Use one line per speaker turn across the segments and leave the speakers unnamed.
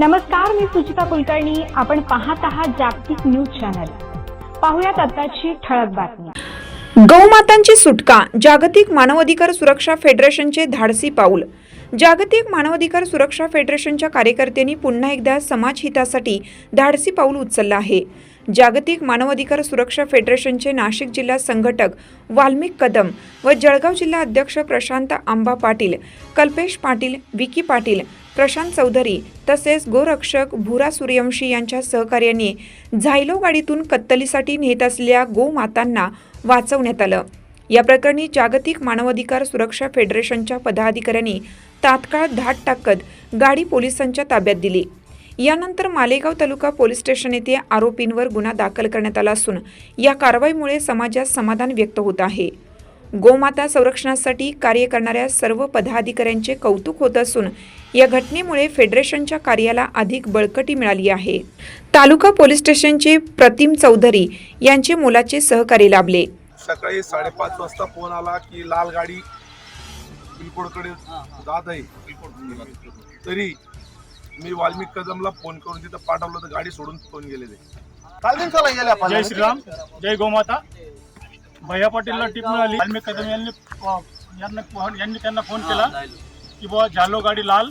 नमस्कार मी सुचिता कुलकर्णी. आपण पाहत आहात जागतिक न्यूज चॅनल. पाहुयात आताची ठळक बातमी.
गौमातांची सुटका जागतिक मानवाधिकार सुरक्षा फेडरेशनचे धाडसी पाऊल. जागतिक मानवाधिकार सुरक्षा फेडरेशनच्या कार्यकर्त्यांनी पुन्हा एकदा समाजहितासाठी धाडसी पाऊल उचललं आहे. जागतिक मानवाधिकार सुरक्षा फेडरेशनचे नाशिक जिल्हा संघटक वाल्मिक कदम व जळगाव जिल्हा अध्यक्ष प्रशांत आंबा पाटील कल्पेश पाटील विकी पाटील प्रशांत चौधरी तसेच गोरक्षक भुरा सूर्यवंशी यांच्या सहकार्याने झायलो गाडीतून कत्तलीसाठी नेत असलेल्या गोमातांना वाचवण्यात आलं. या प्रकरणी जागतिक मानवाधिकार सुरक्षा फेडरेशनच्या पदाधिकाऱ्यांनी तात्काळ धाट टाकत गाडी पोलिसांच्या ताब्यात दिली. यानंतर मालेगाव तालुका पोलीस स्टेशन येथे आरोपींवर गुन्हा दाखल करण्यात आला असून या कारवाईमुळे समाजात समाधान व्यक्त होत आहे. गोमाता संरक्षणासाठी कार्य करणाऱ्या सर्व पदाधिकाऱ्यांचे कौतुक होत असून या घटनेमुळे फेडरेशनच्या कार्याला अधिक बळकटी मिळाली आहे. तालुका पोलीस स्टेशनचे प्रतिम चौधरी यांचे मोलाचे सहकार्य लाभले.
सकाळी साडेपाच वाजता फोन आला की लाल गाडी बिलकोडकडे जात आहे. तरी मी वाल्मिक कदमला फोन करून तिथं पाठवलं तर गाडी सोडून फोन गेलेले
जय श्रीराम जय गोमाता. भैया पाटीलला टीप मिळाली. वाल्मिक कदम यांनी यांना यांनी त्यांना फोन केला की बुवा झालो गाडी लाल.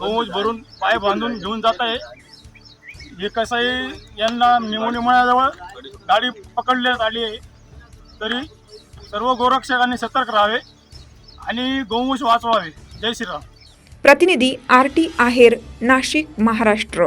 गौज भरून पाय बांधून घेऊन जात आहे हे कसं आहे यांना निमोनिमळ्याजवळ गाडी पकडण्यात आली आहे. तरी सर्व गोरक्षकांनी सतर्क राहावे आणि गोवंश वाचवावे. जय श्रीराम.
प्रतिनिधी आर टी आहेर नाशिक महाराष्ट्र.